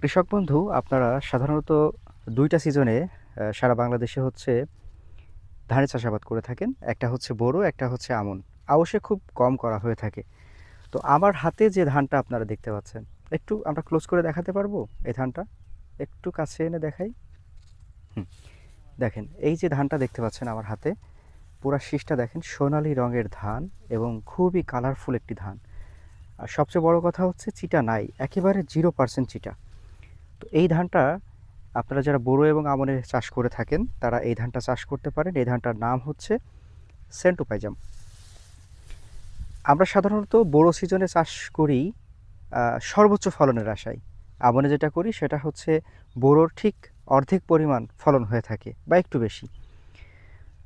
কৃষক বন্ধু, আপনারা সাধারণত দুইটা সিজনে সারা বাংলাদেশে হচ্ছে ধানের চাষাবাদ করে থাকেন। একটা হচ্ছে বোরো, একটা হচ্ছে আমন। অবশ্যই খুব কম করা হয়ে থাকে। তো আমার হাতে যে ধানটা আপনারা দেখতে পাচ্ছেন, একটু আমরা ক্লোজ করে দেখাতে পারব এই ধানটা? একটু কাছে এনে দেখাই। দেখেন, এই যে ধানটা দেখতে পাচ্ছেন আমার হাতে, পুরা শীষটা দেখেন, সোনালী রঙের ধান এবং খুবই কালারফুল একটি ধান। আর সবচেয়ে বড় কথা হচ্ছে, চিটা নাই, একেবারে জিরো পার্সেন্ট চিটা। তো এই ধানটা আপনারা যারা বোরো এবং আমনের চাষ করে থাকেন, তারা এই ধানটা চাষ করতে পারেন। এই ধানটার নাম হচ্ছে সেন্টু পাইজাম আমরা সাধারণত বোরো সিজনে চাষ করি সর্বোচ্চ ফলনের আশায়। আমনে যেটা করি, সেটা হচ্ছে বোরোর ঠিক অর্ধেক পরিমাণ ফলন হয়ে থাকে বা একটু বেশি।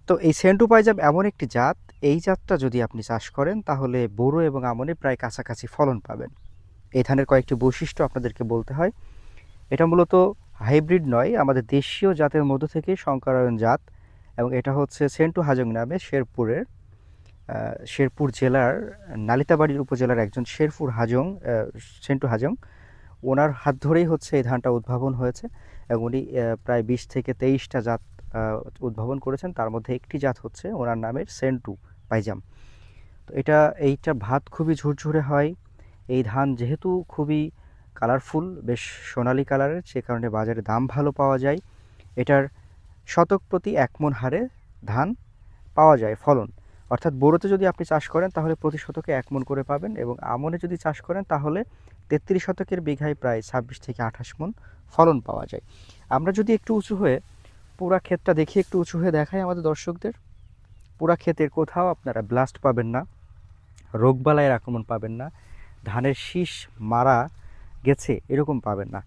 তো এই সেন্টু পাইজাম এমন একটি জাত, এই জাতটা যদি আপনি চাষ করেন, তাহলে বোরো এবং আমনে প্রায় কাছাকাছি ফলন পাবেন। এই ধানের কয়েকটি বৈশিষ্ট্য আপনাদেরকে বলতে হয়। এটা মূলত হাইব্রিড নয়, আমাদের দেশীয় জাতের মধ্য থেকে সংকরায়ন জাত এবং এটা হচ্ছে সেন্টু হাজং নামে শেরপুরের শেরপুর জেলার নালিতাবাড়ির উপজেলার একজন শেরপুর হাজং সেন্টু হাজং। ওনার হাত ধরেই হচ্ছে এই ধানটা উদ্ভাবন হয়েছে এবং উনি প্রায় বিশ থেকে তেইশটা জাত উদ্ভাবন করেছেন। তার মধ্যে একটি জাত হচ্ছে ওনার নামের সেন্টু পাইজাম। তো এটা, এইটা ভাত খুবই ঝুরঝুরে হয়। এই ধান যেহেতু খুবই কালারফুল, বেশ সোনালী কালারের, সে কারণে বাজারে দাম ভালো পাওয়া যায়। এটার শতক প্রতি এক মন হারে ধান পাওয়া যায়, ফলন। অর্থাৎ বোরোতে যদি আপনি চাষ করেন, তাহলে প্রতি শতকে এক মন করে পাবেন এবং আমনে যদি চাষ করেন, তাহলে তেত্রিশ শতকের বিঘায় প্রায় ছাব্বিশ থেকে আঠাশ মন ফলন পাওয়া যায়। আমরা যদি একটু উঁচু হয়ে পুরা ক্ষেতটা দেখি, একটু উঁচু হয়ে দেখাই আমাদের দর্শকদের। পুরা ক্ষেতের কোথাও আপনারা ব্লাস্ট পাবেন না, রোগবালাইয়ের আক্রমণ পাবেন না। ধানের শীষ, মারা গেছে, এরকম পাবেন না।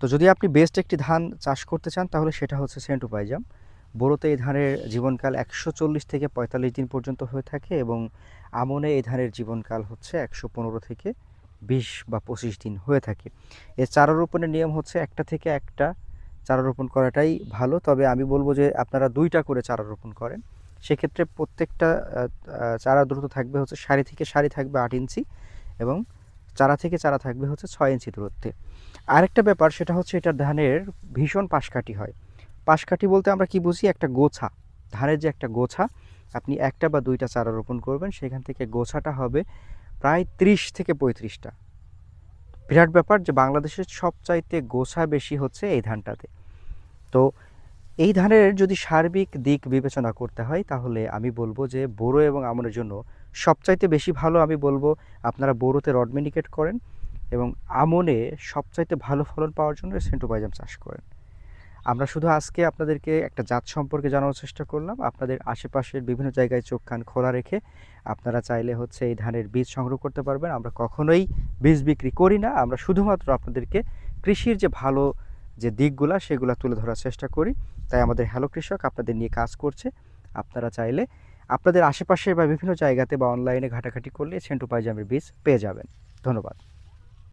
তো যদি আপনি বেস্ট একটি ধান চাষ করতে চান, তাহলে সেটা হচ্ছে সেন্টু পাইজাম বোরোতে এই ধানের জীবনকাল একশো চল্লিশ থেকে পঁয়তাল্লিশ দিন পর্যন্ত হয়ে থাকে এবং আমনে এই ধানের জীবনকাল হচ্ছে একশো পনেরো থেকে বিশ বা পঁচিশ দিন হয়ে থাকে। এর চারা রোপণের নিয়ম হচ্ছে একটা থেকে একটা চারা রোপণ করাটাই ভালো, তবে আমি বলব যে আপনারা দুইটা করে চারা রোপণ করেন। সেক্ষেত্রে প্রত্যেকটা চারা দ্রুত থাকবে হচ্ছে সারি থেকে সারি থাকবে আট ইঞ্চি এবং চারা থেকে চারা থাকবে হচ্ছে ছয় ইঞ্চি দূরত্বে। আরেকটা ব্যাপার সেটা হচ্ছে এটা ধানের ভীষণ পাশকাঠি হয়। পাশকাঠি বলতে আমরা কি বুঝি? একটা গোছা। ধানের যে একটা গোছা, আপনি একটা বা দুইটা চারা রোপণ করবেন, সেখান থেকে গোছাটা হবে প্রায় ত্রিশ থেকে পঁয়ত্রিশটা। বিরাট ব্যাপার যে বাংলাদেশের সবচাইতে গোছা বেশি হচ্ছে এই ধানটাতে। তো এই ধানের যদি সার্বিক দিক বিবেচনা করতে হয়, তাহলে আমি বলব যে বোরো এবং আমনের জন্য সবচাইতে বেশি ভালো আমি বলব আপনারা বোরোতে রড মিনিকেট করেন এবং আমনে সবচাইতে ভালো ফলন পাওয়ার জন্য সেন্টোবাইজাম চাষ করেন। আমরা শুধু আজকে আপনাদেরকে একটা জাত সম্পর্কে জানানোর চেষ্টা করলাম। আপনাদের আশেপাশের বিভিন্ন জায়গায় চোখ কান খোলা রেখে আপনারা চাইলে হচ্ছে এই ধানের বীজ সংগ্রহ করতে পারবেন। আমরা কখনোই বীজ বিক্রি করি না। আমরা শুধুমাত্র আপনাদেরকে কৃষির যে ভালো যে দিকগুলা সেগুলো তুলে ধরার চেষ্টা করি। তাই আমাদের হ্যালো কৃষক আপনাদের নিয়ে কাজ করছে। আপনারা চাইলে আপনাদের আশেপাশে বা বিভিন্ন জায়গাতে বা অনলাইনে ঘাটাঘাটি করলে সেন্টু পাইজামের বীজ পেয়ে যাবেন। ধন্যবাদ।